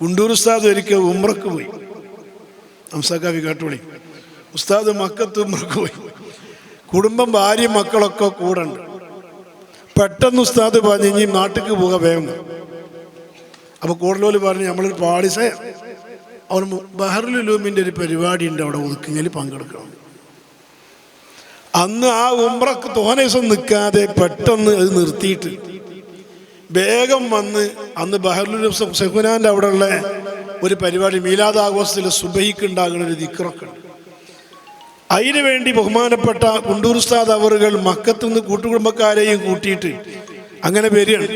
കുണ്ടൂർ ഉസ്താദ് ഒരിക്കൽ ഉമ്രക്ക് പോയി. ഹംസാക്കാവി കാട്ടുപള്ളി ഉസ്താദ് മക്കത്ത് ഉമ്രക്ക് പോയി. കുടുംബം ഭാര്യ മക്കളൊക്കെ കൂടെ ഉണ്ട് പെട്ടെന്ന് ഉസ്താദ് പറഞ്ഞു ഇനി നാട്ടിക്ക് പോക വേഗം. അപ്പൊ കൂടുതലോൽ പറഞ്ഞു നമ്മളൊരു പാടിസ അവർ ബഹറുലൂമിന്റെ ഒരു പരിപാടി ഉണ്ട് അവിടെ ഒതുക്കുങ്ങൽ പങ്കെടുക്കണം. അന്ന് ആ ഉമ്രക്ക് തോനേസം നിൽക്കാതെ പെട്ടെന്ന് അത് നിർത്തിയിട്ട് വേഗം വന്ന് അന്ന് ബഹറുൽ സെഹുനാന്റെ അവിടെയുള്ള ഒരു പരിപാടി മീലാദ് ആഘോഷത്തിൽ സുബഹിക്ക് ഉണ്ടാകുന്ന ഒരു ദിക്റൊക്കെ ഉണ്ട്. അതിനു വേണ്ടി ബഹുമാനപ്പെട്ട കുണ്ടൂർ ഉസ്താദ് അവറുകൾ മക്കത്തുനിന്ന് കൂട്ടുകുടുംബക്കാരെയും കൂട്ടിയിട്ട് അങ്ങനെ വരികയാണ്.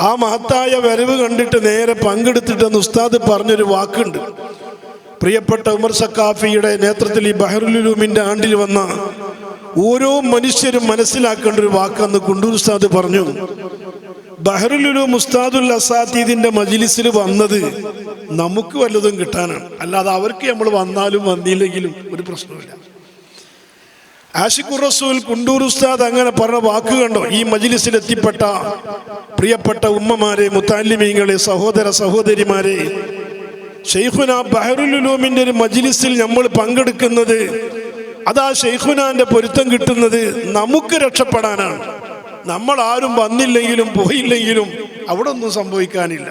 ആ മഹത്തായ വരവ് കണ്ടിട്ട് നേരെ പങ്കെടുത്തിട്ടെന്ന് ഉസ്താദ് പറഞ്ഞൊരു വാക്കുണ്ട്. പ്രിയപ്പെട്ട ഉമർ സക്കാഫിയുടെ നേതൃത്വത്തിൽ ഈ ബഹറുലുലൂമിന്റെ ആണ്ടിൽ വന്ന ഓരോ മനുഷ്യരും മനസ്സിലാക്കേണ്ട ഒരു വാക്കെന്ന് കുണ്ടൂർ ഉസ്താദ് പറഞ്ഞു. ബഹറുലുലൂം മുസ്താദുൽ അസാദീദിന്റെ മജിലിസിൽ വന്നത് നമുക്ക് വല്ലതും കിട്ടാനാണ്. അല്ലാതെ അവർക്ക് നമ്മൾ വന്നാലും വന്നില്ലെങ്കിലും ഒരു പ്രശ്നമില്ല ആഷിഖുർ റസൂൽ കുണ്ടൂർ ഉസ്താദ് അങ്ങനെ പറഞ്ഞ വാക്ക് കണ്ടോ? ഈ മജിലിസിൽ എത്തിപ്പെട്ട പ്രിയപ്പെട്ട ഉമ്മമാരെ മുത്താലിമീങ്ങളെ സഹോദര സഹോദരിമാരെ ഷെയ്ഖുന ബഹറുലുലൂമിന്റെ ഒരു മജിലിസിൽ നമ്മൾ പങ്കെടുക്കുന്നത് അതാ ഷെയ്ഖുനാന്റെ പൊരുത്തം കിട്ടുന്നത് നമുക്ക് രക്ഷപ്പെടാനാണ്. നമ്മൾ ആരും വന്നില്ലെങ്കിലും പോയില്ലെങ്കിലും അവിടെ ഒന്നും സംഭവിക്കാനില്ല.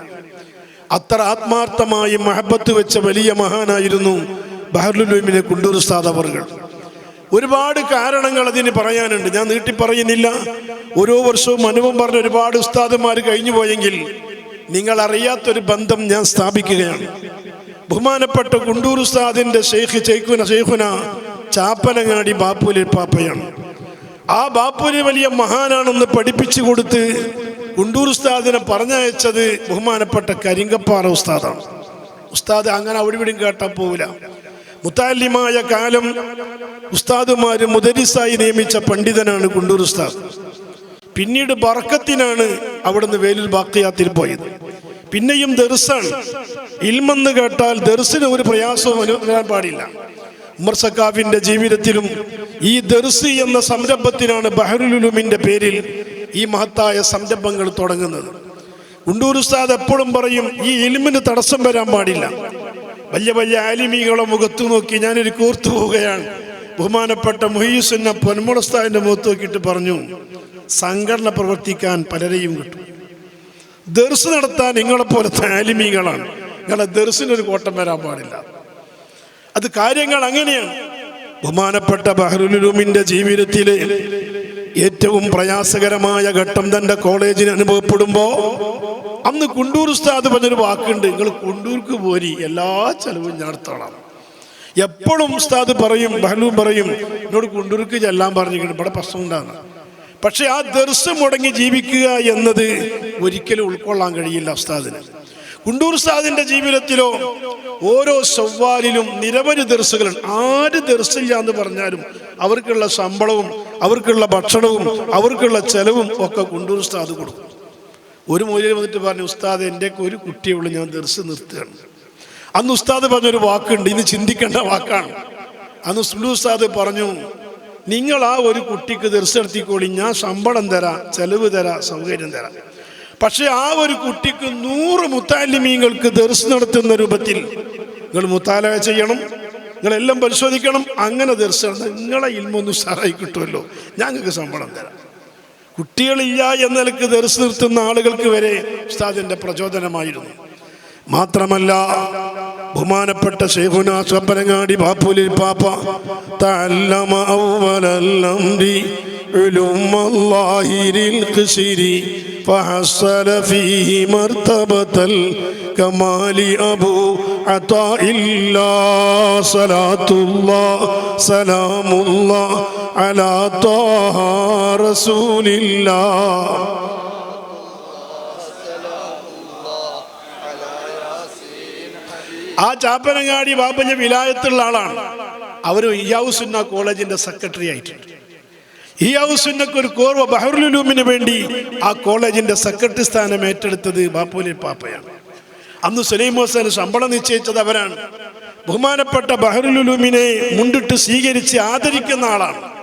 അത്ര ആത്മാർത്ഥമായി മഹബത്ത് വെച്ച വലിയ മഹാനായിരുന്നു ബഹർലുലുമിനെ കുണ്ടൂർ അവർകൾ. ഒരുപാട് കാരണങ്ങൾ അതിന് പറയാനുണ്ട്. ഞാൻ നീട്ടി പറയുന്നില്ല ഓരോ വർഷവും അനുഭവം പറഞ്ഞ ഒരുപാട് ഉസ്താദന്മാർ കഴിഞ്ഞു പോയെങ്കിൽ നിങ്ങൾ അറിയാത്തൊരു ബന്ധം ഞാൻ സ്ഥാപിക്കുകയാണ്. ബഹുമാനപ്പെട്ട കുണ്ടൂർ ഉസ്താദിന്റെ ഷെയ്ഖ് ചെയ്ഖുന ചാപ്പനങ്ങാടി ബാപ്പുലിൽ പാപ്പയാണ്. ആ ബാപ്പുര് വലിയ മഹാനാണെന്ന് പഠിപ്പിച്ചു കൊടുത്ത് ഗുണ്ടൂർ ഉസ്താദിനെ പറഞ്ഞയച്ചത് ബഹുമാനപ്പെട്ട കരിങ്കപ്പാറ ഉസ്താദാണ്. ഉസ്താദ് അങ്ങനെ അവിടെ ഇവിടെയും പോവില്ല. മുത്താലിമായ കാലം ഉസ്താദുമാര് മുദരിസായി നിയമിച്ച പണ്ഡിതനാണ് ഗുണ്ടൂർ ഉസ്താദ്. പിന്നീട് ബർക്കത്തിനാണ് അവിടുന്ന് വേലിൽ ബാക്കിയാത്തിൽ പോയത്. പിന്നെയും ദർസാണ്. ഇൽമെന്ന് കേട്ടാൽ ദർസിന് ഒരു പ്രയാസവും അനുഭവിക്കാൻ പാടില്ല. ഉമർ ജീവിതത്തിലും ഈ ദർസി എന്ന സംരംഭത്തിനാണ് ബഹറുലുലുമിന്റെ പേരിൽ ഈ മഹത്തായ സംരംഭങ്ങൾ തുടങ്ങുന്നത്. ഉണ്ടൂർ ഉസ്താദ് എപ്പോഴും പറയും ഈ ഇലിമിന് തടസ്സം വരാൻ പാടില്ല. വലിയ വലിയ ആലിമികളെ മുഖത്ത് നോക്കി ഞാനൊരു കൂർത്തു പോവുകയാണ്. ബഹുമാനപ്പെട്ട മുഹീസുന്ന പൊന്മുളസ്താവിന്റെ മുഖത്ത് നോക്കിയിട്ട് പറഞ്ഞു സംഘടന പ്രവർത്തിക്കാൻ പലരെയും കിട്ടും. ദർസ് നടത്താൻ നിങ്ങളെ പോലത്തെ ആലിമികളാണ്. നിങ്ങളെ ദർസിനൊരു കോട്ടം വരാൻ പാടില്ല. അത് കാര്യങ്ങൾ അങ്ങനെയാണ്. ബഹുമാനപ്പെട്ട ബഹ്റുലുമിന്റെ ജീവിതത്തിലെ ഏറ്റവും പ്രയാസകരമായ ഘട്ടം തന്റെ കോളേജിന് അനുഭവപ്പെടുമ്പോ അന്ന് കുണ്ടൂർ ഉസ്താദ് പറഞ്ഞൊരു വാക്കുണ്ട് നിങ്ങൾ കുണ്ടൂർക്ക് പോരി എല്ലാ ചെലവും ഞാൻ എടുത്തോളാം. എപ്പോഴും ഉസ്താദ് പറയും ബഹലൂം പറയും എന്നോട് കുണ്ടൂർക്ക് ചെല്ലാൻ പറഞ്ഞിട്ടുണ്ട് ഇവിടെ പ്രശ്നം ഉണ്ടാകുന്ന പക്ഷെ ആ ദർസ് മുടങ്ങി ജീവിക്കുക എന്നത് ഒരിക്കലും ഉൾക്കൊള്ളാൻ കഴിയില്ല ഉസ്താദിന്. കുണ്ടൂർ സാദിന്റെ ജീവിതത്തിലോ ഓരോ ചൊവ്വാലിലും നിരവധി ദർസുകളുണ്ട് ആര് ദർസില്ല എന്ന് പറഞ്ഞാലും അവർക്കുള്ള ശമ്പളവും അവർക്കുള്ള ഭക്ഷണവും അവർക്കുള്ള ചെലവും ഒക്കെ കുണ്ടൂർ ഉസ്താദ് കൊടുക്കും. ഒരു മൂലയിൽ വന്നിട്ട് പറഞ്ഞു ഉസ്താദ് എന്റെ ഒരു കുട്ടിയെ ഉള്ളു ഞാൻ ദർസ് നിർത്തുകയാണ്. അന്ന് ഉസ്താദ് പറഞ്ഞൊരു വാക്കുണ്ട് ഇന്ന് ചിന്തിക്കേണ്ട വാക്കാണ്. അന്ന് സുലു ഉസ്താദ് പറഞ്ഞു നിങ്ങൾ ആ ഒരു കുട്ടിക്ക് ദർസ് നടത്തിക്കോളി ഞാൻ ശമ്പളം തരാം ചെലവ് തരാം സൗകര്യം തരാം. പക്ഷെ ആ ഒരു കുട്ടിക്ക് നൂറ് മുത്താലിമീങ്ങൾക്ക് ദർസ് നടത്തുന്ന രൂപത്തിൽ നിങ്ങൾ മുത്താലയ ചെയ്യണം നിങ്ങളെല്ലാം പരിശോധിക്കണം അങ്ങനെ ദർസ് നിങ്ങളെ ഇൽമൊന്ന് സാറായി കിട്ടുമല്ലോ ഞങ്ങൾക്ക് ശമ്പളം തരാം. കുട്ടികളില്ല എന്ന നിലയ്ക്ക് ദർസ് നിർത്തുന്ന ആളുകൾക്ക് വരെ ഉസ്താദിന്റെ പ്രചോദനമായിരുന്നു. മാത്രമല്ല ബഹുമാനപ്പെട്ട ശേഖുന സ്വപ്പനങ്ങാടി ബാപ്പുലിൽ പാപ്പ തഅല്ലമ അവ്വലൽ അംരി علوم الله للقشر فحصل فيه مرتبة الكمال أبو عطاء الله صلاة الله سلام الله على طه رسول الله ആ ചാപ്പനങ്ങാടി ബാബഞ്ഞ വിലായത്തുള്ള ആളാണ്. അവർ ഇയാവുസുന്ന കോളേജിന്റെ സെക്രട്ടറി ആയിട്ടുണ്ട്. ഇയാവുസുന്നക്ക് ഒരു കോർവ ബഹറുലുലൂമിന് വേണ്ടി ആ കോളേജിന്റെ സെക്രട്ടറി സ്ഥാനം ഏറ്റെടുത്തത് ബാപ്പുലി പാപ്പയാണ്. അന്ന് സുലൈം ഹോസന് ശമ്പളം നിശ്ചയിച്ചത് അവരാണ്. ബഹുമാനപ്പെട്ട ബഹറുലുലൂമിനെ മുണ്ടിട്ട് സ്വീകരിച്ച് ആദരിക്കുന്ന ആളാണ്.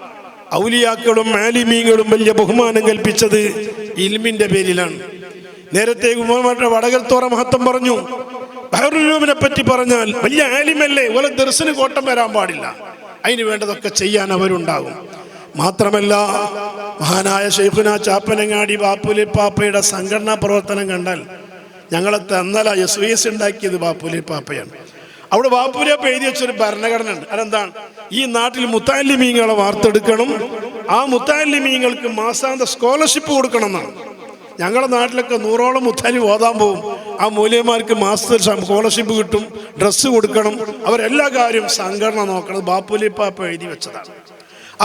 ഔലിയാക്കളും മാലിമീങ്ങളും വലിയ ബഹുമാനം കൽപ്പിച്ചത് ഇൽമിന്റെ പേരിലാണ്. നേരത്തെ ബഹുമാനപ്പെട്ട വടകർത്തോറ മഹത്വം പറഞ്ഞു ബഹറുലൂമിനെ പറ്റി പറഞ്ഞാൽ വലിയ ആലിമല്ലേ? ഓലെ ദർശന കോട്ടം വരാൻ പാടില്ല. അതിന് വേണ്ടതൊക്കെ ചെയ്യാൻ അവരുണ്ടാകും. മാത്രമല്ല മഹാനായ ഷെയ്ഖുന ചാപ്പനങ്ങാടി ബാപ്പുലി പാപ്പയുടെ സംഘടനാ പ്രവർത്തനം കണ്ടാൽ ഞങ്ങളെ തന്നല എസ് വി എസ് ഉണ്ടാക്കിയത് ബാപ്പുലി പാപ്പയാണ്. അവിടെ ബാപ്പുലിയപ്പ എഴുതി വെച്ചൊരു ഭരണഘടന ഉണ്ട്. അതെന്താണ്? ഈ നാട്ടിൽ മുത്താലിമീങ്ങളെ വാർത്തെടുക്കണം. ആ മുത്താലിമീങ്ങൾക്ക് മാസാന്ത സ്കോളർഷിപ്പ് കൊടുക്കണം എന്നാണ്. ഞങ്ങളുടെ നാട്ടിലൊക്കെ നൂറോളം മുത്താലി ഓതാൻ പോകും ആ മൂല്യന്മാർക്ക് മാസത്തിൽ സ്കോളർഷിപ്പ് കിട്ടും ഡ്രസ്സ് കൊടുക്കണം. അവരെല്ലാ കാര്യവും സംഘടന നോക്കണം. ബാപ്പുലി പാപ്പ എഴുതി വെച്ചതാണ്.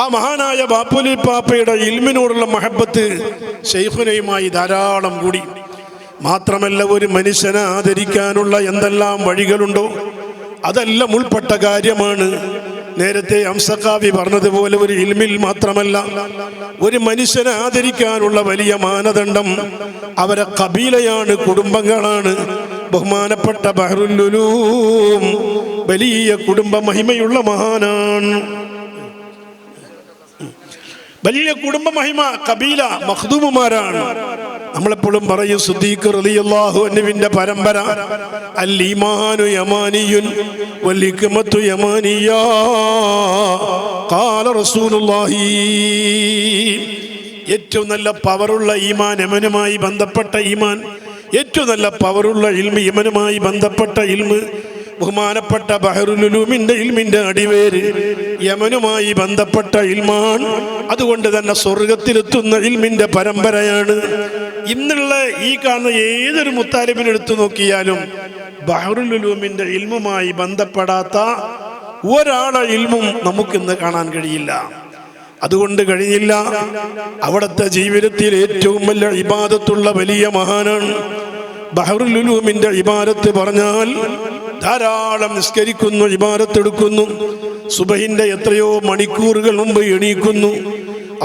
ആ മഹാനായ ബാപ്പുലി പാപ്പയുടെ ഇൽമിനോടുള്ള മഹബത്ത് ഷെയ്ഖുനയുമായി ധാരാളം കൂടി. മാത്രമല്ല ഒരു മനുഷ്യനെ ആദരിക്കാനുള്ള എന്തെല്ലാം വഴികളുണ്ടോ? അതെല്ലാം ഉൾപ്പെട്ട കാര്യമാണ് നേരത്തെ അംസക്കാവി പറഞ്ഞതുപോലെ ഒരു ഇൽമിൽ മാത്രമല്ല ഒരു മനുഷ്യനെ ആദരിക്കാനുള്ള വലിയ മാനദണ്ഡം അവരെ കബീലയാണ് കുടുംബങ്ങളാണ്. ബഹുമാനപ്പെട്ട ബഹ്റുല്ലുലൂം വലിയ കുടുംബ മഹിമയുള്ള മഹാനാണ്. വലിയ കുടുംബ മഹിമ കബീല മഖ്ദൂമുമാരാണ്. നമ്മളെപ്പോഴും പറയും സുദ്ദീഖ് റളിയല്ലാഹു അൻഹുവിന്റെ പരമ്പര അൽ ഈമാനു യമാനിയുൻ വൽ ഹിക്മതു യമാനിയാ. ഖാല റസൂലുള്ളാഹി. ഏറ്റവും നല്ല പവറുള്ള ഈമാൻ യമനുമായി ബന്ധപ്പെട്ട ഈമാൻ ഏറ്റവും നല്ല പവറുള്ള ഇൽമ് യമനുമായി ബന്ധപ്പെട്ട ഇൽമ് ബഹുമാനപ്പെട്ട ബഹറുലുലൂമിന്റെ ഇൽമിന്റെ അടിവേര് യമനുമായി ബന്ധപ്പെട്ട ഇൽമാൻ. അതുകൊണ്ട് തന്നെ സ്വർഗത്തിലെത്തുന്ന ഇൽമിന്റെ പരമ്പരയാണ്. ഇന്നുള്ള ഈ കാണുന്ന ഏതൊരു മുത്താലിബിനെടുത്തു നോക്കിയാലും ബഹറുലുലൂമിന്റെ ഇൽമുമായി ബന്ധപ്പെടാത്ത ഒരാളെ ഇൽമും നമുക്കിന്ന് കാണാൻ കഴിയില്ല. അതുകൊണ്ട് കഴിഞ്ഞില്ല. അവിടുത്തെ ജീവിതത്തിൽ ഏറ്റവും വലിയ ഇബാദത്തുള്ള വലിയ മഹാനാണ്. ബഹറുലുലൂമിന്റെ ഇബാദത്ത് പറഞ്ഞാൽ ധാരാളം നിസ്കരിക്കുന്നു ഇമാരത്തെടുക്കുന്നു സുബഹിന്റെ എത്രയോ മണിക്കൂറുകൾ മുമ്പ് എണീക്കുന്നു.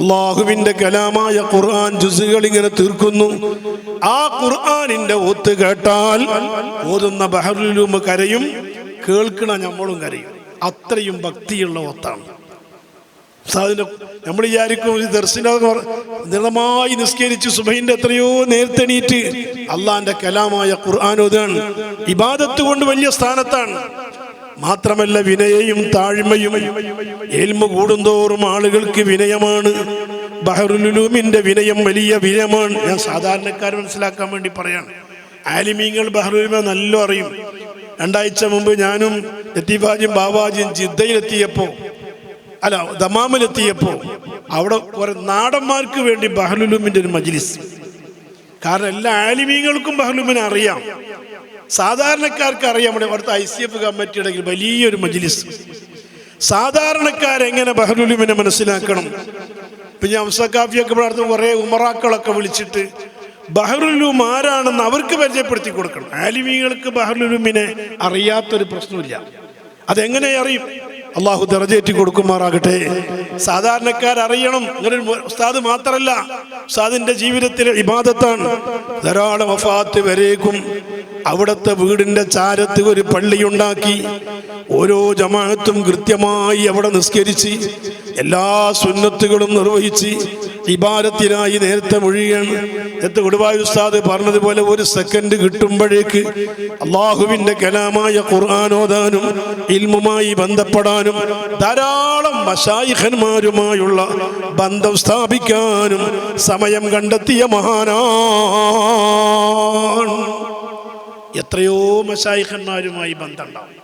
അള്ളാഹുവിന്റെ കലാമായ ഖുർആൻ ജുസുകൾ ഇങ്ങനെ തീർക്കുന്നു. ആ ഖുർആനിന്റെ ഒത്ത് കേട്ടാൽ ഓതുന്ന ബഹറുലുലൂം കരയും കേൾക്കണ നമ്മളും കരയും. അത്രയും ഭക്തിയുള്ള ഒത്താണ് സാധിന്റെ നമ്മൾ വിചാരിക്കും ഒരു ദർശന ദൃഢമായി നിസ്കരിച്ച് സുബൈന്റെ എത്രയോ നേർത്തെണീറ്റ് അള്ളാന്റെ കലാമായ ഖുർആാനോദാണ് ഇബാദത്ത് കൊണ്ട് വലിയ സ്ഥാനത്താണ്. മാത്രമല്ല വിനയയും താഴ്മയും ഏൽമ കൂടുന്തോറും ആളുകൾക്ക് വിനയമാണ്. ബഹറുലുലൂമിന്റെ വിനയം വലിയ വിനയമാണ്. ഞാൻ സാധാരണക്കാർ മനസ്സിലാക്കാൻ വേണ്ടി പറയാണ്. ആലിമീങ്ങൾ ബഹറുലുമ നല്ല അറിയും. രണ്ടാഴ്ച മുമ്പ് ഞാനും ലത്തീഫാജിയും ബാബാജിയും ജിദ്ദയിലെത്തിയപ്പോൾ അല്ല ദമാമിലെത്തിയപ്പോൾ അവിടെ ഒരു നാടന്മാർക്ക് വേണ്ടി ബഹലുലുമിന്റെ ഒരു മജ്ലിസ്. കാരണം എല്ലാ ആലിമീങ്ങൾക്കും ബഹലുമിനെ അറിയാം. സാധാരണക്കാർക്ക് അറിയാം ഇവിടെ അവിടുത്തെ ഐ സി എഫ് കമ്മിറ്റിയുടെ വലിയൊരു മജ്ലിസ്. സാധാരണക്കാരെങ്ങനെ ബഹലുലുമിനെ മനസ്സിലാക്കണം? പിന്നെ അംസക്കാഫിയൊക്കെ അടുത്ത് കുറേ ഉമറാക്കളൊക്കെ വിളിച്ചിട്ട് ബഹറുലും ആരാണെന്ന് അവർക്ക് പരിചയപ്പെടുത്തി കൊടുക്കണം. ആലിമീങ്ങൾക്ക് ബഹറുലുമിനെ അറിയാത്തൊരു പ്രശ്നമില്ല. അതെങ്ങനെ അറിയും അള്ളാഹു ദറജേറ്റി കൊടുക്കുമാറാകട്ടെ. സാധാരണക്കാരറിയണം ഒരു ഉസ്താദ് മാത്രമല്ല ഉസ്താദിന്റെ ജീവിതത്തിലെ ഇബാദത്താണ്. ധാരാളം വഫാത്ത് വരേക്കും. അവിടുത്തെ വീടിന്റെ ചാരത്ത് ഒരു പള്ളിയുണ്ടാക്കി ഓരോ ജമാഅത്തും കൃത്യമായി അവിടെ നിസ്കരിച്ച് എല്ലാ സുന്നത്തുകളും നിർവഹിച്ച് ഇബാരത്തിനായി നേരത്തെ മൊഴിയാണ് നേരത്തെ കൊടുവായ ഉസ്താദ് പറഞ്ഞതുപോലെ ഒരു സെക്കൻഡ് കിട്ടുമ്പോഴേക്ക് അള്ളാഹുവിന്റെ കലാമായ ഖുർആാനോദാനും ഇൽമുമായി ബന്ധപ്പെടാനും ധാരാളം മഷായിഖന്മാരുമായുള്ള ബന്ധം സ്ഥാപിക്കാനും സമയം കണ്ടെത്തിയ മഹാനാണ്. എത്രയോ മഷായിഖന്മാരുമായി ബന്ധമുണ്ടാവും.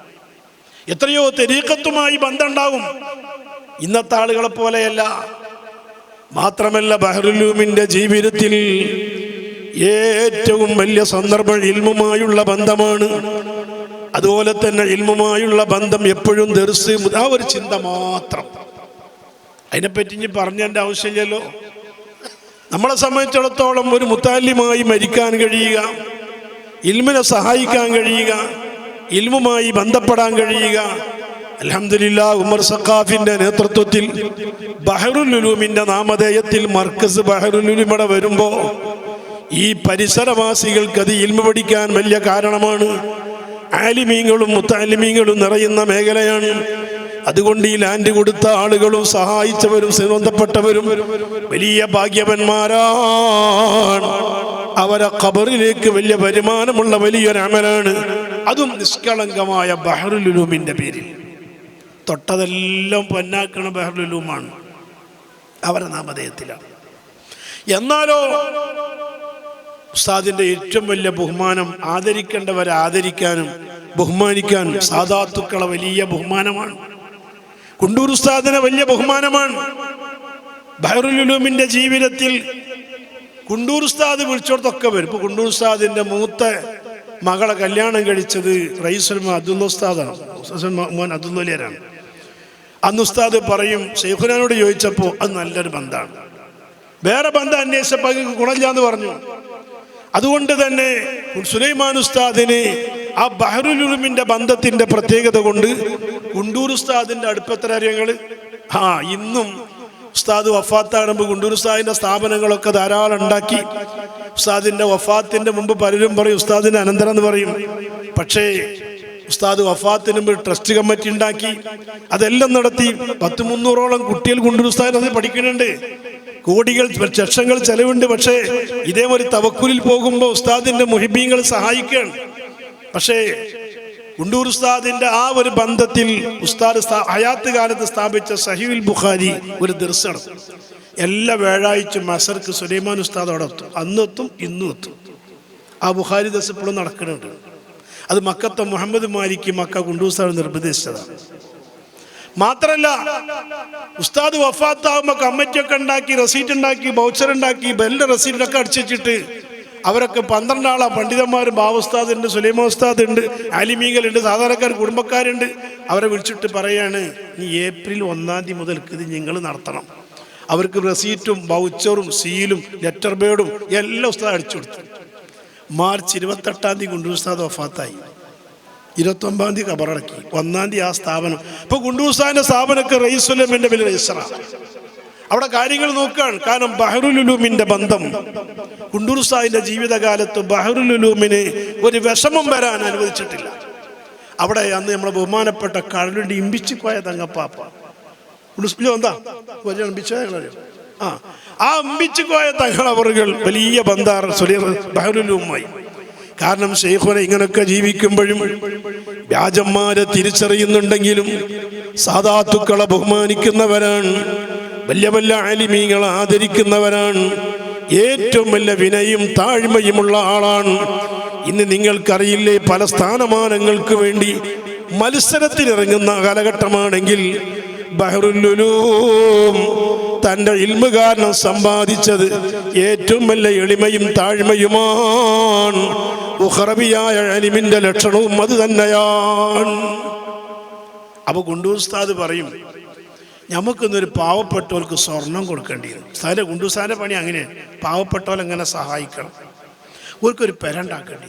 എത്രയോ തെരീക്കത്തുമായി ബന്ധമുണ്ടാകും ഇന്നത്തെ ആളുകളെ പോലെയല്ല. മാത്രമല്ല ബഹ്റുലൂമിന്റെ ജീവിതത്തിൽ ഏറ്റവും വലിയ സന്ദർഭം ഇൽമുമായുള്ള ബന്ധമാണ്. അതുപോലെ തന്നെ ഇൽമുമായുള്ള ബന്ധം എപ്പോഴും ദർസ് ആ ഒരു ചിന്ത മാത്രം. അതിനെപ്പറ്റി ഇനി പറഞ്ഞതിന്റെ ആവശ്യമില്ലല്ലോ. നമ്മളെ സംബന്ധിച്ചിടത്തോളം ഒരു മുത്താലിമായി മരിക്കാൻ കഴിയുക ഇൽമിനെ സഹായിക്കാൻ കഴിയുക ഇൽമുമായി ബന്ധപ്പെടാൻ കഴിയുക. അലഹമില്ല ഉമർ സഖാഫിന്റെ നേതൃത്വത്തിൽ ബഹറുൽ ഉലൂമിന്റെ നാമധേയത്തിൽ മർക്കസ് ബഹറുൽ ഉലൂമിടെ വരുമ്പോ ഈ പരിസരവാസികൾക്ക് അത് ഇൽമ പഠിക്കാൻ വലിയ കാരണമാണ്. ആലിമീങ്ങളും മുത്താലിമീങ്ങളും നിറയുന്ന മേഖലയാണ്. അതുകൊണ്ട് ഈ ലാൻഡ് കൊടുത്ത ആളുകളും സഹായിച്ചവരും ബന്ധപ്പെട്ടവരും വലിയ ഭാഗ്യവന്മാരാണ്. അവരെ ഖബറിലേക്ക് വലിയ വരുമാനമുള്ള വലിയൊരു അമലാണ്. അതും നിഷ്കളങ്കമായ ബഹറുലുലൂമിന്റെ പേരിൽ. തൊട്ടതെല്ലാം പൊന്നാക്കണ ബഹറുലുലൂമാണ്. അവരെ നാമധേയത്തിലാണ്. എന്നാലോ ഉസ്താദിന്റെ ഏറ്റവും വലിയ ബഹുമാനം ആദരിക്കേണ്ടവരെ ആദരിക്കാനും ബഹുമാനിക്കാനും സാധാത്തുക്കളെ വലിയ ബഹുമാനമാണ്. കുണ്ടൂർ ഉസ്താദിനെ വലിയ ബഹുമാനമാണ്. ബഹറുലുലൂമിന്റെ ജീവിതത്തിൽ കുണ്ടൂർ ഉസ്താദ് വിളിച്ചോടത്തൊക്കെ വരും. ഇപ്പൊ കുണ്ടൂർ ഉസ്താദിന്റെ മൂത്ത മകളെ കല്യാണം കഴിച്ചത് റൈസുൽ അബ്ദുല്ല ഉസ്താദാണ്. ഉസ്താദ് മോൻ അബ്ദുല്ലിയരാണ് അന്ന് ഉസ്താദ് പറയും ഷെയ്ഖുനാനോട് ചോദിച്ചപ്പോൾ അത് നല്ലൊരു ബന്ധമാണ് വേറെ ബന്ധം അന്വേഷിച്ചപ്പോൾ ഗുണമില്ലാന്ന് പറഞ്ഞു. അതുകൊണ്ട് തന്നെ സുലൈമാൻ ഉസ്താദിനെ ആ ബഹറുലുലുമിന്റെ ബന്ധത്തിന്റെ പ്രത്യേകത കൊണ്ട് ഗുണ്ടൂർ ഉസ്താദിന്റെ അടുപ്പത്ര കാര്യങ്ങൾ ആ ഇന്നും ഉസ്താദ് വഫാത്താകുമ്പോൾ ഗുണ്ടൂർ ഉസ്താദിന്റെ സ്ഥാപനങ്ങളൊക്കെ ധാരാളം ഉണ്ടാക്കി. ഉസ്താദിന്റെ വഫാത്തിന്റെ മുമ്പ് പലരും പറയും ഉസ്താദിന്റെ അനന്തരം എന്ന് പറയും. പക്ഷേ ഉസ്താദ് വഫാത്തിന് മുമ്പ് ട്രസ്റ്റ് കമ്മിറ്റി ഉണ്ടാക്കി. അതെല്ലാം നടത്തി പത്ത് മുന്നൂറോളം കുട്ടികൾ ഗുണ്ടൂർ ഉസ്താദിനെ പഠിക്കുന്നുണ്ട്. കോടികൾ ലക്ഷങ്ങൾ ചെലവുണ്ട് പക്ഷേ ഇതേപോലെ തവക്കുലിൽ പോകുമ്പോൾ ഉസ്താദിന്റെ മുഹിബീങ്ങൾ സഹായിക്കുകയാണ്. പക്ഷേ കുണ്ടൂർ ഉസ്താദിന്റെ ആ ഒരു ബന്ധത്തിൽ ഉസ്താദ് അയാത്ത് കാലത്ത് സ്ഥാപിച്ച സഹീൽ ബുഖാരി ഒരു ദർശനം. എല്ലാ വ്യാഴാഴ്ച മസർക്ക് സുലൈമാൻ ഉസ്താദ് അവിടെ എത്തും. അന്നും എത്തും ഇന്നും എത്തും. ആ ബുഖാരി ദർശ ഇപ്പോഴും നടക്കുന്നുണ്ട്. അത് മക്കത്തെ മുഹമ്മദ് മാലിക്ക് മക്ക കുണ്ടൂർ ഉസ്താദ് നിർബന്ധിച്ചതാണ് മാത്രല്ല ഉസ്താദ് വഫാത്താവുമ്പോൾ കമ്മിറ്റിയൊക്കെ ഉണ്ടാക്കി റെസീറ്റ് ഉണ്ടാക്കി ബൗച്ചർ ഉണ്ടാക്കി ബെല്ല് റസീറ്റൊക്കെ അടിച്ചിട്ട് അവരൊക്കെ പന്ത്രണ്ടാളാ പണ്ഡിതന്മാരും ബാവുസ്താദുണ്ട് സുലൈമാ ഉസ്താദ് ഉണ്ട് സാധാരണക്കാർ കുടുംബക്കാരുണ്ട്. അവരെ വിളിച്ചിട്ട് പറയാണ് ഈ ഏപ്രിൽ ഒന്നാം തീയതി മുതൽക്ക് ഇത് നിങ്ങൾ നടത്തണം. അവർക്ക് റെസീറ്റും ബൗച്ചറും സീലും ലെറ്റർ ബേഡും എല്ലാം ഉസ്താദ് അടിച്ചു കൊടുത്തു. മാർച്ച് ഇരുപത്തെട്ടാം തീയതി കൊണ്ടു ഉസ്താദ് വഫാത്തായി. ഇരുപത്തൊമ്പതാം തീയതി കബറടക്കി. ഒന്നാം തീയതി ആ സ്ഥാപനം. ഇപ്പൊ ഗുണ്ടൂസാന്റെ സ്ഥാപനമൊക്കെ റയിസുലമിന്റെ വലിയ രജിസ്റ്ററാണ് അവിടെ കാര്യങ്ങൾ നോക്കുകയാണ് കാരണം ബഹറുലുലൂമിന്റെ ബന്ധം. കുണ്ടൂർ കുണ്ടൂർസാഹിന്റെ ജീവിതകാലത്ത് ബഹറുലുലൂമിന് ഒരു വിഷമം വരാൻ അനുവദിച്ചിട്ടില്ല. അവിടെ അന്ന് നമ്മളെ ബഹുമാനപ്പെട്ട കടലുണ്ട് ഇമ്പിച്ചിക്കോയ തങ്ങപ്പാപ്പ തങ്കപ്പാപ്പ എന്താ? വലിയ? ആ ആ ഇമ്പിച്ചിക്കോയ തങ്ങളവറുകൾ വലിയ ബന്ധാർ സുലീർ ബഹറുലുമായി കാരണം ഷെയ്ഖുനെ ഇങ്ങനൊക്കെ ജീവിക്കുമ്പോഴും വ്യാജന്മാരെ തിരിച്ചറിയുന്നുണ്ടെങ്കിലും സാധാത്തുക്കളെ ബഹുമാനിക്കുന്നവരാണ് വലിയ വല്ല ആലിമീങ്ങളെ ആദരിക്കുന്നവരാണ് ഏറ്റവും വലിയ വിനയും താഴ്മയുമുള്ള ആളാണ്. ഇന്ന് നിങ്ങൾക്കറിയില്ലേ പല സ്ഥാനമാനങ്ങൾക്ക് വേണ്ടി മത്സരത്തിനിറങ്ങുന്ന കാലഘട്ടമാണെങ്കിൽ ബഹറുല്ലുലൂം തന്റെ ഇൽമ കാരണം സമ്പാദിച്ചത് ഏറ്റവും വലിയ എളിമയും താഴ്മയുമാണ്. ഉഹറബിയായ അലിമിന്റെ ലക്ഷണവും അത് തന്നെയാണ്. അപ്പൊ ഗുണ്ടൂസ്താദ് പറയും നമുക്കിന്നൊരു പാവപ്പെട്ടവർക്ക് സ്വർണം കൊടുക്കേണ്ടി വരും ഉസ്താദിന്റെ കുണ്ടൂസാന്റെ പണി അങ്ങനെ. പാവപ്പെട്ടവരെങ്ങനെ സഹായിക്കണം? അവർക്കൊരു പെരണ്ടാക്കേണ്ടി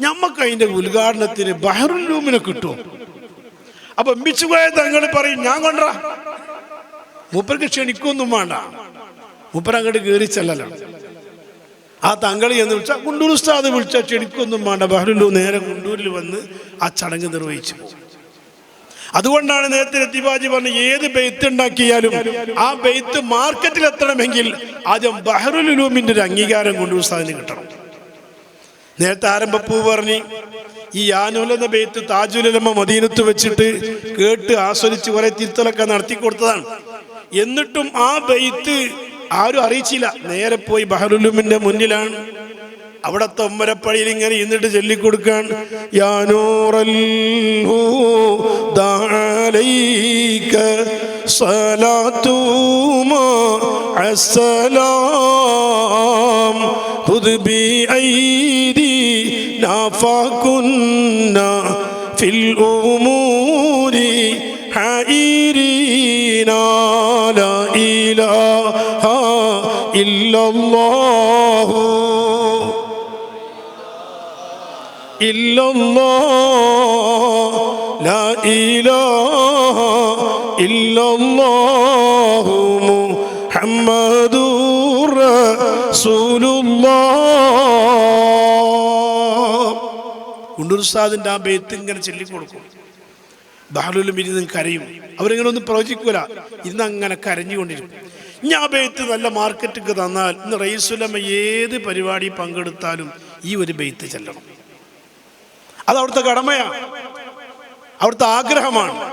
ഞമ്മക്ക് അതിന്റെ ഉദ്ഘാടനത്തിന് ബഹറുല്ലൂമിനെ കിട്ടും അപ്പൊ മിച്ചുപോയ തങ്ങൾ പറയും ഞാൻ കൊണ്ടാ മൂപ്പർക്ക് ക്ഷണിക്കൊന്നും വേണ്ട. മൂപ്പർ അങ്ങോട്ട് കയറി ചെല്ലല ആ തങ്കളി എന്ന് വിളിച്ചാൽ കുണ്ടൂർ ഉസ്താദ് വിളിച്ച ചെടിക്കൊന്നും വേണ്ട. ബഹ്റുല്ലു നേരെ കുണ്ടൂരിൽ വന്ന് ആ ചടങ്ങ് നിർവഹിച്ചു അതുകൊണ്ടാണ് നേരത്തെ എത്തിബാജി പറഞ്ഞ ഏത് ബെയ്ത്ത് ഉണ്ടാക്കിയാലും ആ ബെയ്ത്ത് മാർക്കറ്റിൽ എത്തണമെങ്കിൽ ആദ്യം ബഹറുലുലൂമിന്റെ ഒരു അംഗീകാരം കൊണ്ട് ഉസ്താദിന് കിട്ടണം. നേരത്തെ ആരംഭപ്പൂ പറഞ്ഞ് ഈ യാനുലെന്ന ബെയ്ത്ത് താജുലമ്മ മദീനത്ത് വെച്ചിട്ട് കേട്ട് ആസ്വദിച്ച് കുറെ തിരുത്തലൊക്കെ നടത്തി കൊടുത്തതാണ്. എന്നിട്ടും ആ ബെയ്ത്ത് ആരും അറിയിച്ചില്ല. നേരെ പോയി ബഹറുലുമിന്റെ മുന്നിലാണ്. അവിടെ തൊമ്പരപ്പഴിയിൽ ഇങ്ങനെ ഇന്നിട്ട് ചൊല്ലിക്കൊടുക്കാൻ യാനൂറൽ ഐദി ഫിൽ ഉമു الله إلا الله لا إله إلا الله محمد رسول الله കുണ്ടൂർ ഉസ്താദിന്റെ ആ ബെയ്ത്ത് ഇങ്ങനെ ചൊല്ലിക്കൊടുക്കും ബഹലുലും ഇരുന്ന് കരയും അവരിങ്ങനെ ഒന്നും പ്രവചിക്കൂല ഇന്ന് അങ്ങനെ കരഞ്ഞുകൊണ്ടിരിക്കും ആ ബെയ്ത്ത് നല്ല മാർക്കറ്റിക്ക് തന്നാൽ ഇന്ന് റൈസുലമ ഏത് പരിപാടി പങ്കെടുത്താലും ഈ ഒരു ബെയ്ത്ത് ചെല്ലണം. അത് അവിടുത്തെ കടമയാണ്. അവിടുത്തെ ആഗ്രഹമാണ്.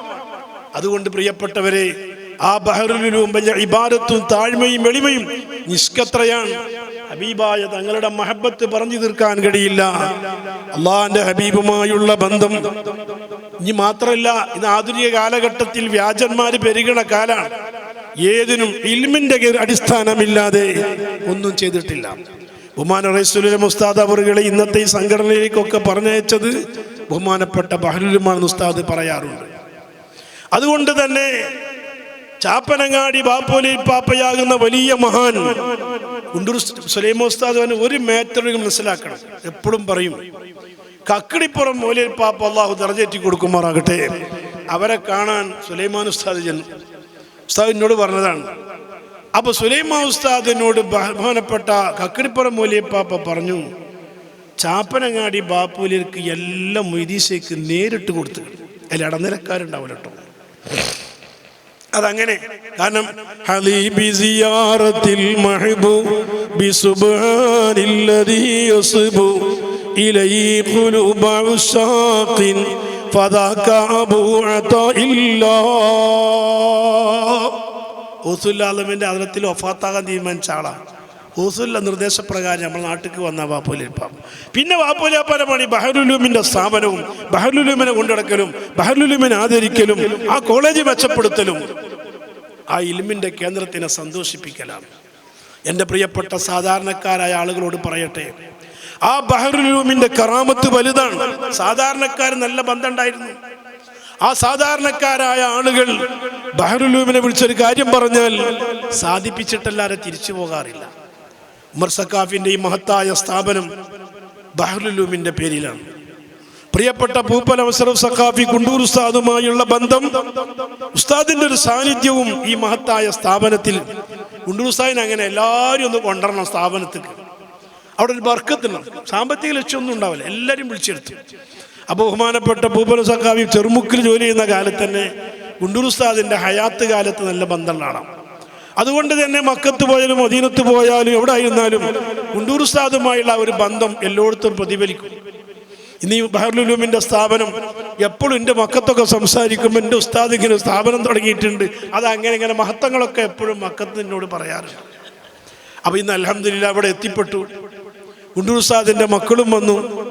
അതുകൊണ്ട് പ്രിയപ്പെട്ടവരെ ആ ബഹറുലും ഇബാരത്തും താഴ്മയും എളിമയും നിഷ്കത്രയാണ്. ഹബീബായ തങ്ങളുടെ മഹബത്ത് പറഞ്ഞു തീർക്കാൻ കഴിയില്ല. അള്ളാന്റെ ഹബീബുമായുള്ള ബന്ധം. ഇനി മാത്രമല്ല ഇത് ആധുനിക കാലഘട്ടത്തിൽ വ്യാജന്മാര് പെരുകണ കാലാണ്. ഏതിനും ഇൽമിന്റെ അടിസ്ഥാനമില്ലാതെ. ഒന്നും ചെയ്തിട്ടില്ല. ബഹുമാന റൈസുലെ മുസ്താദ് അവറുകളെ ഇന്നത്തെ ഈ സംഘടനയിലേക്കൊക്കെ പറഞ്ഞയച്ചത് ബഹുമാനപ്പെട്ട ബഹലുലുമാണെന്ന് ഉസ്താദ് പറയാറുണ്ട്. അതുകൊണ്ട് തന്നെ ചാപ്പനങ്ങാടി ബാപ്പോലി പാപ്പയാകുന്ന വലിയ മഹാൻ കുണ്ടൂർ സുലൈമ ഉസ്താദ് ഒരു മേറ്ററിൽ മനസ്സിലാക്കണം. എപ്പോഴും പറയും കക്കിടിപ്പുറം മോലിൽ പാപ്പ അള്ളാഹു ദർജേറ്റി കൊടുക്കുമാറാകട്ടെ അവരെ കാണാൻ സുലൈമാൻ ഉസ്താദ് ചെന്നു. ഉസ്താദ് എന്നോട് പറഞ്ഞതാണ്. അപ്പൊ സുലൈമാ ഉസ്താദിനോട് ബഹുമാനപ്പെട്ട കക്കിടിപ്പുറം മൂലിയപ്പാപ്പ പറഞ്ഞു ചാപ്പനങ്ങാടി ബാപ്പുലിക്ക് എല്ലാം മൊയ്തീശയ്ക്ക് നേരിട്ട് കൊടുത്തു. അതിൽ ഇടനിലക്കാരുണ്ടാവില്ല കേട്ടോ. അതങ്ങനെ. കാരണം ഹലീബി യസ്ബു ഫദാക അബൂ അതാഇല്ലാ ഓസുല്ലാലമിന്റെ അതിരത്തിൽ ഒഫാത്താകാൻ തീരുമാനിച്ച ആളാണ് ഊസുല്ല നിർദ്ദേശപ്രകാരം നമ്മുടെ നാട്ടിലേക്ക് വന്ന വാപ്പോലിപ്പാം പിന്നെ വാപ്പോലിയപ്പാന്റെ പണി? ബഹലുലൂമിന്റെ സ്ഥാപനവും ബഹലുലൂമിനെ കൊണ്ടുനടക്കലും ബഹലുലൂമിനെ ആദരിക്കലും ആ കോളേജ് മെച്ചപ്പെടുത്തലും. ആ ഇൽമിന്റെ കേന്ദ്രത്തിനെ സന്തോഷിപ്പിക്കലാണ്. എന്റെ പ്രിയപ്പെട്ട സാധാരണക്കാരായ ആളുകളോട് പറയട്ടെ ആ ബഹറുലൂമിന്റെ കറാമത്ത് വലുതാണ്. സാധാരണക്കാർ നല്ല ബന്ധമുണ്ടായിരുന്നു. ആ സാധാരണക്കാരായ ആളുകൾ ബഹറുലൂമിനെ വിളിച്ചൊരു കാര്യം പറഞ്ഞാൽ സാധിപ്പിച്ചിട്ടല്ലാതെ തിരിച്ചു പോകാറില്ല. ഉമർ സക്കാഫിന്റെ ഈ മഹത്തായ സ്ഥാപനം ബഹറുലൂമിന്റെ പേരിലാണ്. പ്രിയപ്പെട്ട പൂപ്പൽ അവസരം സഖാഫി കുണ്ടൂർ ഉസ്താദുമായുള്ള ബന്ധം ഉസ്താദിന്റെ ഒരു സാന്നിധ്യവും ഈ മഹത്തായ സ്ഥാപനത്തിൽ കുണ്ടൂർ ഉസ്താദിനെ അങ്ങനെ എല്ലാവരും ഒന്ന് കൊണ്ടുവരണം സ്ഥാപനത്തിക്ക് അവിടെ ഒരു ബർക്കത്ത് സാമ്പത്തിക ലക്ഷ്യമൊന്നും ഉണ്ടാവില്ല. എല്ലാവരും വിളിച്ചെടുത്തു. അപ്പോൾ ബഹുമാനപ്പെട്ട പൂപ്പല സഖാവി ചെറുമുക്കിൽ ജോലി ചെയ്യുന്ന കാലത്ത് തന്നെ ഉസ്താദിന്റെ ഹയാത്ത് കാലത്ത് നല്ല ബന്ധമുള്ളതാണ് അതുകൊണ്ട് തന്നെ മക്കത്ത് പോയാലും മദീനത്ത് പോയാലും എവിടെ ആയിരുന്നാലും കുണ്ടൂർ ഉസ്താദുമായുള്ള ഒരു ബന്ധം എല്ലായിടത്തും പ്രതിഫലിക്കും. ഇനി ബഹർലുലൂമിന്റെ സ്ഥാപനം എപ്പോഴും എന്റെ മക്കത്തൊക്കെ സംസാരിക്കുമ്പോൾ എന്റെ ഉസ്താദ് ഇങ്ങനെ സ്ഥാപനം തുടങ്ങിയിട്ടുണ്ട്. അത് അങ്ങനെ ഇങ്ങനെ മഹത്വങ്ങളൊക്കെ എപ്പോഴും മക്കത്ത് എന്നോട് പറയാറുണ്ട്. അപ്പോൾ ഇന്ന് അലഹമില്ല അവിടെ എത്തിപ്പെട്ടു. കുണ്ടൂർ ഉസ്താദിന്റെ മക്കളും വന്നു.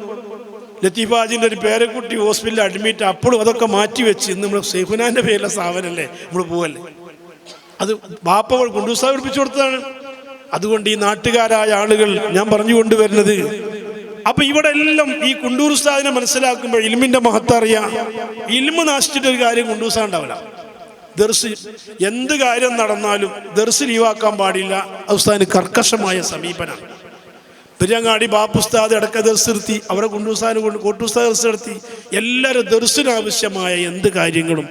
ലത്തീഫാജിന്റെ ഒരു പേരക്കുട്ടി ഹോസ്പിറ്റലിൽ അഡ്മിറ്റ്. അപ്പോഴും അതൊക്കെ മാറ്റി വെച്ച് ഇന്ന് നമ്മൾ സൈഫുനാന്റെ പേരിലെ സ്ഥാപനമല്ലേ നമ്മൾ പോവല്ലേ? അത് ബാപ്പകൾ കുണ്ടൂർ ഉസ്താദ് പഠിപ്പിച്ചു കൊടുത്തതാണ്. അതുകൊണ്ട് ഈ നാട്ടുകാരായ ആളുകൾ ഞാൻ പറഞ്ഞു കൊണ്ടുവരുന്നത്. അപ്പൊ ഇവിടെ എല്ലാം ഈ കുണ്ടൂർ ഉസ്താദിനെ മനസ്സിലാക്കുമ്പോൾ ഇൽമിന്റെ മഹത്വം അറിയാം. ഇൽമ നാശിച്ചിട്ട് ഒരു കാര്യം കുണ്ടൂർ ഉസ്താദ് ഉണ്ടാവില്ല. ദർസ് എന്ത് കാര്യം നടന്നാലും ദർസ് ലീവാക്കാൻ പാടില്ല. ഉസ്താദിന് കർക്കശമായ സമീപനം. പെരിയങ്ങാടി ബാപ്പുസ്താദ് അടക്ക ദർസ് അവരെ കുണ്ടൂസാന് കൊണ്ട് കോട്ടൂസ്താദ് ദർസ് നടത്തി എല്ലാവരും ദർസിന് ആവശ്യമായ എന്ത് കാര്യങ്ങളും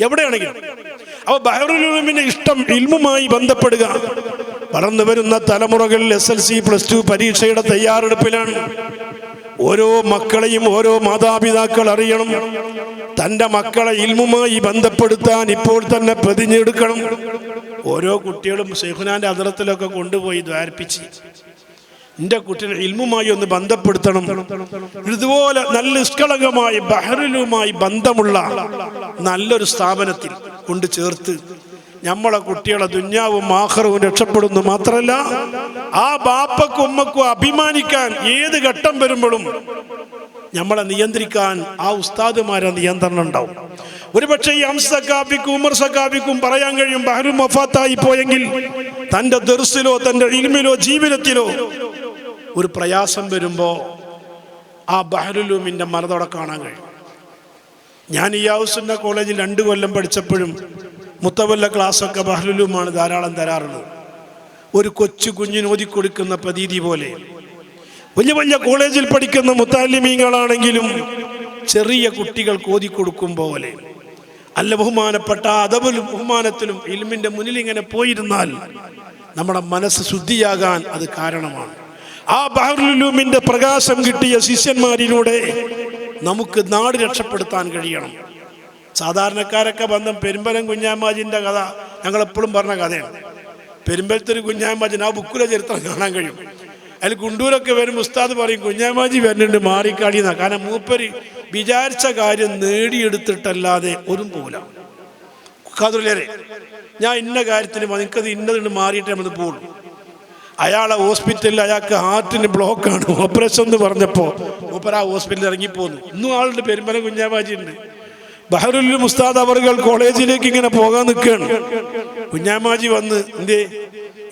എവിടെയാണെങ്കിലും. അപ്പൊ ബഹറുലുമിന്റെ ഇഷ്ടം ഇൽമുമായി ബന്ധപ്പെടുക. വളർന്നു വരുന്ന തലമുറകൾ S L C plus two പരീക്ഷയുടെ തയ്യാറെടുപ്പിലാണ്. ഓരോ മക്കളെയും ഓരോ മാതാപിതാക്കൾ അറിയണം. തന്റെ മക്കളെ ഇൽമുമായി ബന്ധപ്പെടുത്താൻ ഇപ്പോൾ തന്നെ പ്രതിഞ്ഞെടുക്കണം ഓരോ കുട്ടികളും ഷെയ്ഖുനാന്റെ അതിർത്തിലൊക്കെ കൊണ്ടുപോയി ദ്വാരിപ്പിച്ച്. എന്റെ കുട്ടിനെ ഇൽമുമായി ഒന്ന് ബന്ധപ്പെടുത്തണം. ഇതുപോലെ നല്ല നിഷ്കളങ്കമായി ബഹറിലുമായി ബന്ധമുള്ള നല്ലൊരു സ്ഥാപനത്തിൽ കൊണ്ട് ചേർത്ത് നമ്മളെ കുട്ടികളെ ദുന്യാവും ആഹ്റവും രക്ഷപ്പെടുന്നു മാത്രമല്ല ആ ബാപ്പക്കും ഉമ്മക്കും അഭിമാനിക്കാൻ ഏത് ഘട്ടം വരുമ്പോഴും നമ്മളെ നിയന്ത്രിക്കാൻ ആ ഉസ്താദുമാരെ നിയന്ത്രണം ഉണ്ടാവും. ഒരുപക്ഷെ ഈ അംസ സക്കാബിക്കും ഉമർ സക്കാബിക്കും പറയാൻ കഴിയും ബഹ്റു മഫാത്തായി പോയെങ്കിൽ തന്റെ ദർസിലോ തന്റെ ഇൽമിലോ ജീവിതത്തിലോ ഒരു പ്രയാസം വരുമ്പോൾ ആ ബഹലുലൂമിന്റെ മലതോടെ കാണാൻ കഴിയും. ഞാൻ ഈ ഔസുന്ന കോളേജിൽ രണ്ട് കൊല്ലം പഠിച്ചപ്പോഴും മുത്തവല്ല ക്ലാസ്സൊക്കെ ബഹ്ലുലുമാണ് ധാരാളം തരാറുള്ളത്. ഒരു കൊച്ചു കുഞ്ഞിന് ഓതിക്കൊടുക്കുന്ന പ്രതീതി പോലെ. വലിയ വലിയ കോളേജിൽ പഠിക്കുന്ന മുത്താലിമീങ്ങളാണെങ്കിലും ചെറിയ കുട്ടികൾക്ക് ഓതിക്കൊടുക്കും പോലെ. അല്ല ബഹുമാനപ്പെട്ട അതബിലും ബഹുമാനത്തിലും ഇൽമിന്റെ മുന്നിൽ ഇങ്ങനെ പോയിരുന്നാൽ നമ്മുടെ മനസ്സ് ശുദ്ധിയാകാൻ അത് കാരണമാണ്. ആ ബഹറുലുമിന്റെ പ്രകാശം കിട്ടിയ ശിഷ്യന്മാരിലൂടെ നമുക്ക് നാട് രക്ഷപ്പെടുത്താൻ കഴിയണം. സാധാരണക്കാരൊക്കെ ബന്ധം പെരുമ്പലം കുഞ്ഞാമാജിന്റെ കഥ ഞങ്ങൾ എപ്പോഴും പറഞ്ഞ കഥയാണ്. പെരുമ്പലത്തൊരു കുഞ്ഞാമാജിന് ആ ബുക്കിലെ ചരിത്രം കാണാൻ കഴിയും. അതിൽ ഗുണ്ടൂരൊക്കെ വരും ഉസ്താദ് പറയും കുഞ്ഞാമാജി വരുന്നുണ്ട് മാറിക്കാടിയെന്നാ കാരണം മൂപ്പര് വിചാരിച്ച കാര്യം നേടിയെടുത്തിട്ടല്ലാതെ ഒരു പോല കാതുലേറെ ഞാൻ ഇന്ന കാര്യത്തിന് നിനക്കത് ഇന്നതുണ്ട് മാറിയിട്ടേ നമ്മൾ പോകുള്ളൂ അയാളെ ഹോസ്പിറ്റലിൽ അയാൾക്ക് ഹാർട്ടിന് ആണ് ഓപ്പറേഷൻ എന്ന് പറഞ്ഞപ്പോൾ മൂപ്പർ ആ ഹോസ്പിറ്റലിൽ ഇറങ്ങിപ്പോന്നു. ഇന്നും ആളുണ്ട് പെരുമ്പല കുഞ്ഞാബാജി ഉണ്ട് ബഹറുൽ മുസ്താദ് അവറുകൾ കോളേജിലേക്ക് ഇങ്ങനെ പോകാൻ നിൽക്കുകയാണ്. കുഞ്ഞാമാജി വന്ന് എന്തേ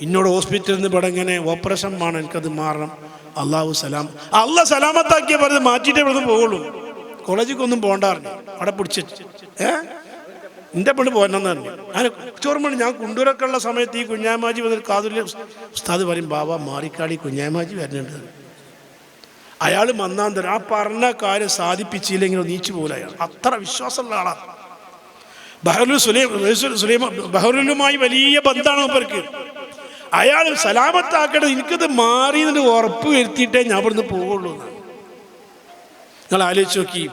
ഇന്നോട് ഹോസ്പിറ്റലിൽ നിന്ന് പടങ്ങനെ ഓപ്പറേഷൻ വേണം എനിക്കത് മാറണം. അള്ളാഹു സലാം. അള്ള സലാമത്താക്കിയ പറഞ്ഞ് മാറ്റിയിട്ടേ ഇവിടുന്ന് പോകുള്ളൂ കോളേജിലേക്കൊന്നും പോകണ്ടാറില്ല അവിടെ പിടിച്ചിട്ട് ഏ? എന്റെ പെണ്ണ് പോരെന്ന് പറഞ്ഞു. അങ്ങനെ ചോറുമ്പോൾ ഞാൻ കുണ്ടൂരൊക്കെ ഉള്ള സമയത്ത് ഈ കുഞ്ഞാമാജി വന്നിട്ട് കാതുല്യ ഉസ്താദ് പറയും ബാബ മാറിക്കാടി കുഞ്ഞാമാജി വരുന്നുണ്ട്. അയാൾ മന്നാന്തരം ആ പറഞ്ഞ കാര്യം സാധിപ്പിച്ചില്ലെങ്കിൽ നീച്ചു പോലെ അയാൾ. അത്ര വിശ്വാസമുള്ള ആളാണ് ബഹറുൽ സുലൈം സുലൈമ ബഹറുലുമായി വലിയ ബന്ധമാണ് അവർക്ക്. അയാൾ സലാമത്താക്കേണ്ടത് എനിക്കത് മാറി എന്നിട്ട് ഉറപ്പ് വരുത്തിയിട്ടേ ഞാൻ അവിടുന്ന് പോവുള്ളൂ. നിങ്ങൾ ആലോചിച്ച് നോക്കി.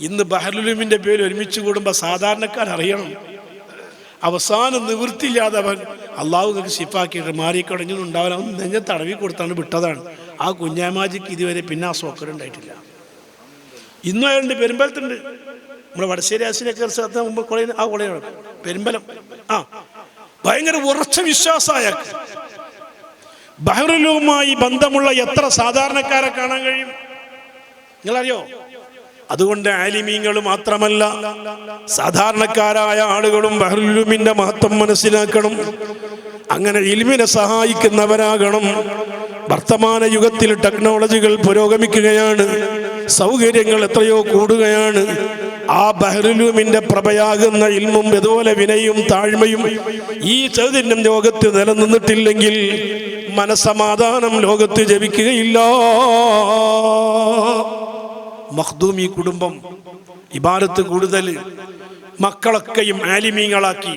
ഇന്ന് ബഹറുലുമിന്റെ പേര് ഒരുമിച്ച് കൂടുമ്പോൾ സാധാരണക്കാർ അറിയണം. അവസാന നിവൃത്തിയില്ലാതെ അവൻ അള്ളാഹു നിങ്ങൾക്ക് ഷിഫാക്കിയിട്ട് മാറിക്കടഞ്ഞൊന്നും അവൻ നെഞ്ഞ തടവി കൊടുത്താണ് വിട്ടതാണ്. ആ കുഞ്ഞാമാജിക്ക് ഇതുവരെ പിന്നെ ആ സോക്കർ ഉണ്ടായിട്ടില്ല. ഇന്നും അയാളുണ്ട് പെരുമ്പലത്തുണ്ട്. നമ്മുടെ വടശ്ശേരി ആസിനൊക്കെ സ്ഥലത്ത് മുമ്പ് കൊളയിൽ ആ കുള പെരുമ്പലം. ആ ഭയങ്കര ഉറച്ച വിശ്വാസമായ ബഹ്റുലുമായി ബന്ധമുള്ള എത്ര സാധാരണക്കാരെ കാണാൻ കഴിയും? നിങ്ങളറിയോ? അതുകൊണ്ട് ആലിമീങ്ങൾ മാത്രമല്ല സാധാരണക്കാരായ ആളുകളും ബഹ്റുലുമിന്റെ മഹത്വം മനസ്സിലാക്കണം. അങ്ങനെ ഇൽമിനെ സഹായിക്കുന്നവരാകണം. വർത്തമാന യുഗത്തിൽ ടെക്നോളജികൾ പുരോഗമിക്കുകയാണ്. സൗകര്യങ്ങൾ എത്രയോ കൂടുകയാണ്. ആ ബഹ്റുലൂമിന്റെ പ്രഭയാകുന്ന ഇൽമും ഇതുപോലെ വിനയും താഴ്മയും ഈ ചൈതന്യം ലോകത്ത് നിലനിന്നിട്ടില്ലെങ്കിൽ മനസമാധാനം ലോകത്ത് ജപിക്കുകയില്ല. മഖ്ദൂമി കുടുംബം ഇബാദത്ത് കൂടുതൽ മക്കളൊക്കെയും ആലിമീങ്ങളാക്കി.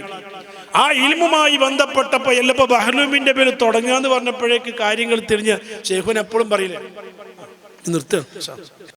ആ ഇൽമുമായി ബന്ധപ്പെട്ടപ്പോൾ എല്ലപ്പോൾ ബഹ്ലൂമിന്റെ പേര് തുടങ്ങുക എന്ന് പറഞ്ഞപ്പോഴേക്ക് കാര്യങ്ങൾ തിരിഞ്ഞ് ഷെയ്ഖുൻ എപ്പോഴും പറയില്ലേ? നിർത്തുക